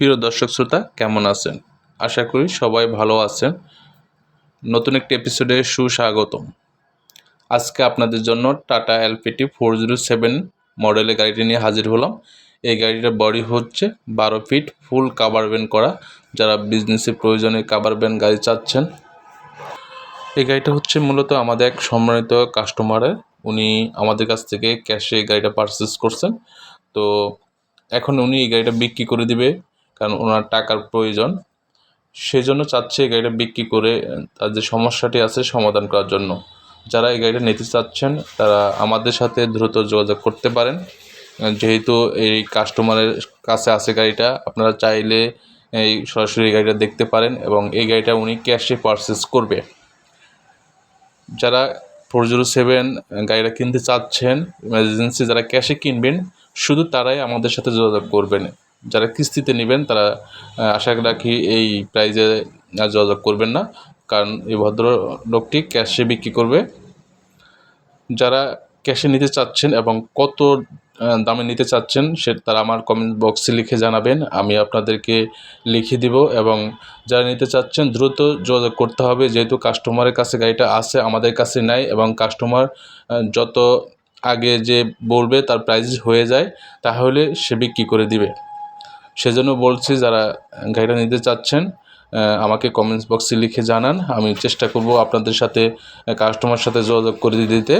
প্রিয় দর্শক শ্রোতা, কেমন আছেন? আশা করি সবাই ভালো আছেন। নতুন একটি এপিসোডে সুস্বাগতম। আজকে আপনাদের জন্য Tata LPT four zero seven মডেলের গাড়িটি নিয়ে হাজির হলাম। এই গাড়িটার বডি হচ্ছে বারো ফিট ফুল কাভার ব্যান করা। যারা বিজনেসের প্রয়োজনে কাভার ব্যান গাড়ি চাচ্ছেন, এই গাড়িটা হচ্ছে মূলত আমাদের এক সম্মানিত কাস্টমারের উনি আমাদের কাছ থেকে ক্যাশে এই গাড়িটা পারচেস করছেন। তো এখন উনি এই গাড়িটা বিক্রি করে দিবে। কারণ ওনার টাকার প্রয়োজন। সেই জন্য চাচ্ছে এই গাড়িটা বিক্রি করে তার যে সমস্যাটি আছে সমাধান করার জন্য। যারা এই গাড়িটা নিতে চাচ্ছেন, তারা আমাদের সাথে দ্রুত যোগাযোগ করতে পারেন। যেহেতু এই কাস্টমারের কাছে আছে গাড়িটা, আপনারা চাইলে এই সরাসরি গাড়িটা দেখতে পারেন এবং এই গাড়িটা উনি ক্যাশে পারচেস করবে। যারা ফোর জিরো সেভেন গাড়িটা কিনতে চাচ্ছেন এমার্জেন্সি যারা ক্যাশে কিনবেন, শুধু তারাই আমাদের সাথে যোগাযোগ করবেন। যারা কিস্তিতে নেবেন, তারা আশা রাখি এই প্রাইজে আর যোগাযোগ করবেন না। কারণ এই ভদ্র লোকটি ক্যাশে বিক্রি করবে। যারা ক্যাশে নিতে চাচ্ছেন এবং কত দামে নিতে চাচ্ছেন, সে, তারা আমার কমেন্ট বক্সে লিখে জানাবেন। আমি আপনাদেরকে লিখে দিব এবং যারা নিতে চাচ্ছেন, দ্রুত যোগাযোগ করতে হবে। যেহেতু কাস্টমারের কাছে গাড়িটা আছে, আমাদের কাছে নাই এবং কাস্টমার যত আগে যে বলবে, তার প্রাইস হয়ে যায়, তাহলে সে বিক্রি করে দিবে। সেজন্য বলছি যারা গাড়িটা নিতে চাচ্ছেন আমাকে কমেন্টস বক্সে লিখে জানান। আমি চেষ্টা করব আপনাদের সাথে কাস্টমার সাথে যোগাযোগ করে দিতে।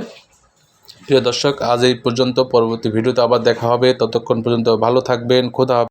প্রিয় দর্শক, আজ এই পর্যন্ত। পরবর্তী ভিডিওতে আবার দেখা হবে। ততক্ষণ পর্যন্ত ভালো থাকবেন। খোদা।